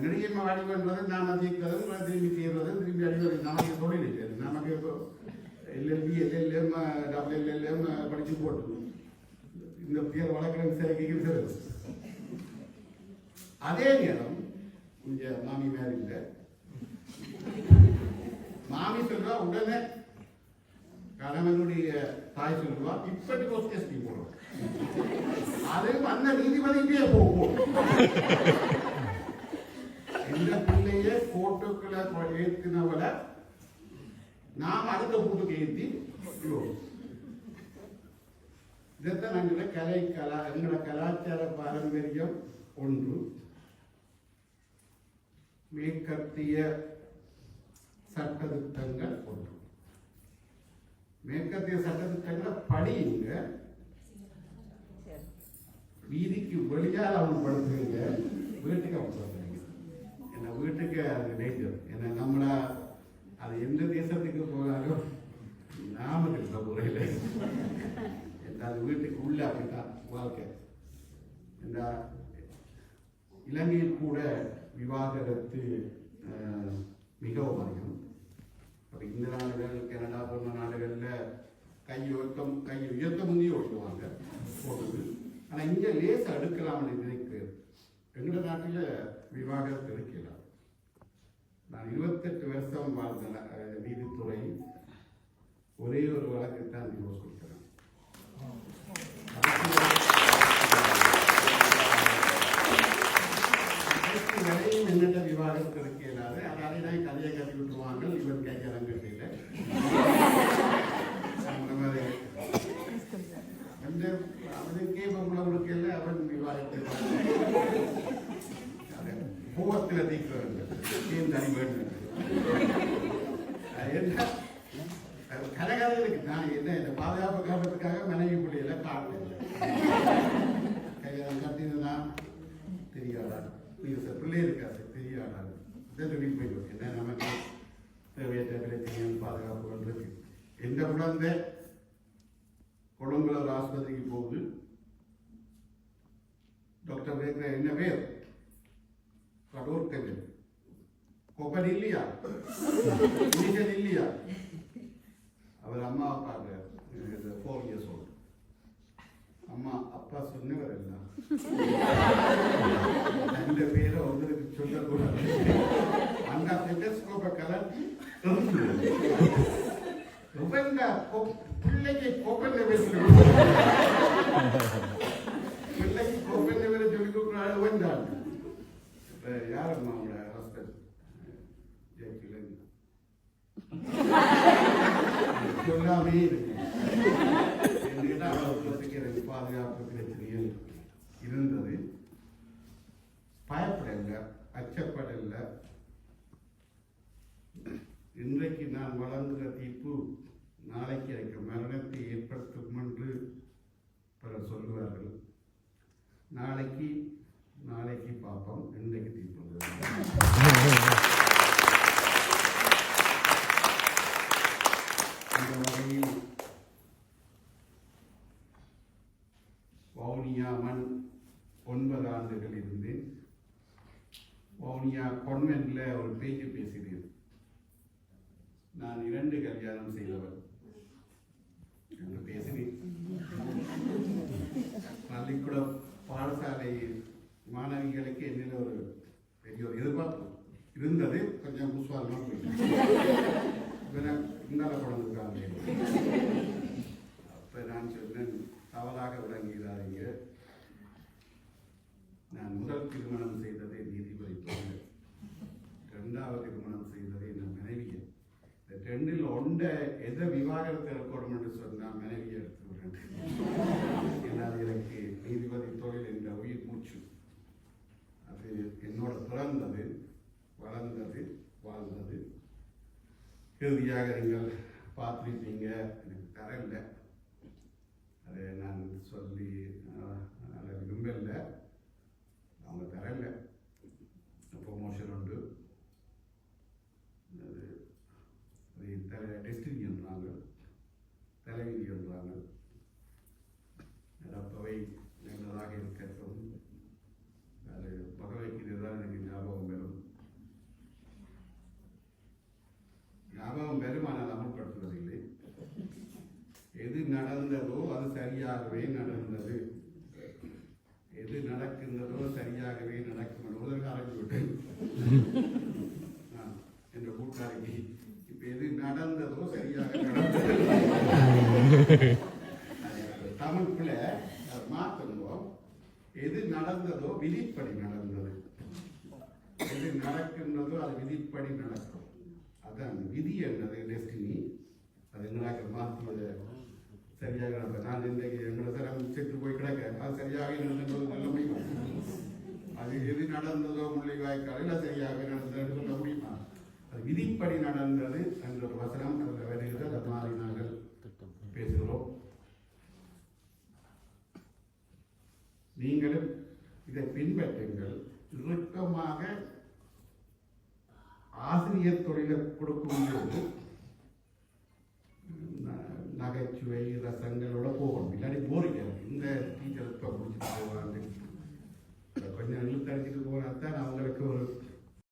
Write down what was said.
நெடுகின்மை வாடி என்பது நான் அதிக்கிறதும் திரும்பி தீர்வதும் திரும்பி அடிவது. நமக்கு தொழில் இல்லை. நமக்கு இப்போ எல்எல்பி எல்எல்எம் டபிள்யூஎல்எல்எம் படிச்சு போட்டு. இந்த பேர் வழக்கிற விசாரிக்கைக்கு விசாரிக்கும் அதே நேரம் கொஞ்சம் மாமி மேல இல்லை. மாமி சொல்றா உடனே கணவனுடைய தாய் சொல்லுவா இப்படி ஒரு கேஸ் போடுறோம் அது அந்த நீதிபதிக்கே போகும். நாம் அடுத்த கூட்டுக்கு ஏற்றி இதைத்தான் எங்களோட கலை கலா எங்களோட கலாச்சார பாரம்பரியம் ஒன்று. மேற்கத்திய சட்டத்திட்டங்கள் ஒன்று. மேற்கத்திய சட்டத்திட்டங்களை படியுங்க வீதிக்கு வெளியால் அவன் படுத்துங்க வீட்டுக்கு அவன் படுத்துறீங்க என்ன வீட்டுக்கு அது டேஞ்சர் ஏன்னா நம்மள அது எந்த தேசத்துக்கு போனாலும் நாம இருக்க முறையில் அது வீட்டுக்கு உள்ள இந்த இலங்கையில் கூட விவாகரத்து மிகவும் அதிகம் அப்போ இந்த நாடுகள் கனடா போன்ற நாடுகளில் கை உயர்த்தம் கை உயர்த்த முந்தைய ஓட்டுவாங்க போடுது ஆனா இங்க லேச அடுக்கலாம்னு நினைக்கு எங்க நாட்டில் விவாகரத்து எடுக்கலாம் நான் இருபத்தெட்டு வருஷம் வாழ்ந்த நீதித்துறை ஒரே ஒரு வழக்கு தான் டிவோர்ஸ் என்னென்ன விவாதம் இருக்க இயலாது அதாலே தான் கதையை கட்டி விட்டுருவாங்க இவன் கேட்கறாங்க தெரியல. அந்த மாதிரி. அந்த அவனுக்கே பொம்பளை இல்லை அவன் விவாதத்தை பூவத்தில் தீக்கிறாங்க ஏன் தனி வேண்டும் அது என்ன? அது இருக்கு. நான் என்ன இந்த பாதுகாப்பு காரணத்துக்காக மனைவி பிள்ளையில காட்டல இதை சொல்லி போயிடும் என்ன நமக்கு தேவையற்ற பிரச்சனைகள் பாதுகாப்புகள் இருக்கு எந்த குழந்தை கொழும்புல ஆஸ்பத்திரிக்கு போகுது டாக்டர் கேட்கிற என்ன பேர் கடூர் கவின் கொப்பன் இல்லையா இனிஷன் இல்லையா அவர் அம்மா பார்க்க ஃபோர் இயர்ஸ் ஓல்டு அம்மா அப்பா சொன்னவர் எல்லாம் அந்த பேரை வந்து சொல்லக்கூடாது அந்த ஸ்டெட்டஸ்கோப்பை கலட்டி உபங்க பிள்ளைக்கு கோப்பன் பேசுகிறோம் பிள்ளைக்கு கோப்பன் பேரை சொல்லி கொடுக்குறாரு வந்தாள் யாரம்மா உங்களோட ஹஸ்பண்ட் ஜெயகிலன் சொல்லாமே இருக்கு என்கிட்ட அவர்களுக்கு எனக்கு பாதுகாப்பு பிரச்சனைகள் இருந்தது பயப்படல அச்சப்படல இன்றைக்கு நான் வழங்குகிற தீர்ப்பு நாளைக்கு எனக்கு மரணத்தை ஏற்படுத்தும் என்று பலர் சொல்கிறார்கள் நாளைக்கு நாளைக்கு பார்ப்போம். இன்றைக்கு தீர்ப்பு இந்த வகையில் வவுனியா மண் ஒன்பது ஆண்டுகள் இருந்து வவுனியா கான்வென்ட்ல ஒரு பேச்சு பேசினேன். நான் இரண்டு கல்யாணம் செய்தவள். என்று பேசினேன் பள்ளிக்கூடம் பாடசாலை மாணவிகளுக்கு என்னில் ஒரு பெரிய ஒரு எதிர்பார்ப்பு இருந்தது. கொஞ்சம் புஸ்வாலமாக போயிட்டு இவனை இந்தால ரெண்டில் ஒன்றை எதை விவாகரத்து எடுக்கணும் என்று சொன்னால் மனைவி எடுத்து விடுறேன் என்னால் எனக்கு நீதிபதி தொழில் என்ற உயிர் மூச்சு. அது என்னோட பிறந்தது வளர்ந்தது வாழ்ந்தது. இறுதியாக நீங்கள் பார்த்துருப்பீங்க. எனக்கு தரல அதை நான் சொல்லி விரும்பலை அதை எது நடந்ததோ அது சரியாகவே நடந்தது. எது நடக்கின்றதோ சரியாகவே நடக்கும். உதற்கு அறிஞ்சு விட்டேன் என்ற கூட்டாளிக்கு. இப்ப எது நடந்ததோ சரியாக நடந்தது. தமிழ் மாற்றணும் எது நடந்ததோ விதிப்படி நடந்தது. எது நடக்கின்றதோ அது விதிப்படி நடக்கும். அதான் விதி என்னது டெஸ்டினி அது எங்களாக மாற்றியது சரியாக நான் இன்றைக்கு எங்களை தரம் செத்து போய் கிடக்க அது சரியாக நடந்தது சொல்ல முடியுமா? அது எது நடந்ததோ முள்ளிவாய்க்காலில் அது சரியாக நடந்ததுன்னு சொல்ல முடியுமா? அது விதிப்படி நடந்தது என்ற ஒரு வசனம் அதில் வருகிறது அதை மாறி நாங்கள் பேசுகிறோம். நீங்களும் இதை பின்பற்றுங்கள். இறுக்கமாக ஆசிரியர் தொழிலை கொடுக்கும் போது நகைச்சுவை ரசங்களோட போகணும் இல்லாட்டி போறீங்க இந்த டீச்சர் இப்போ முடிச்சுட்டு போவாங்க கொஞ்சம் இழுத்து அடிச்சுட்டு போனால் தான் அவங்களுக்கு ஒரு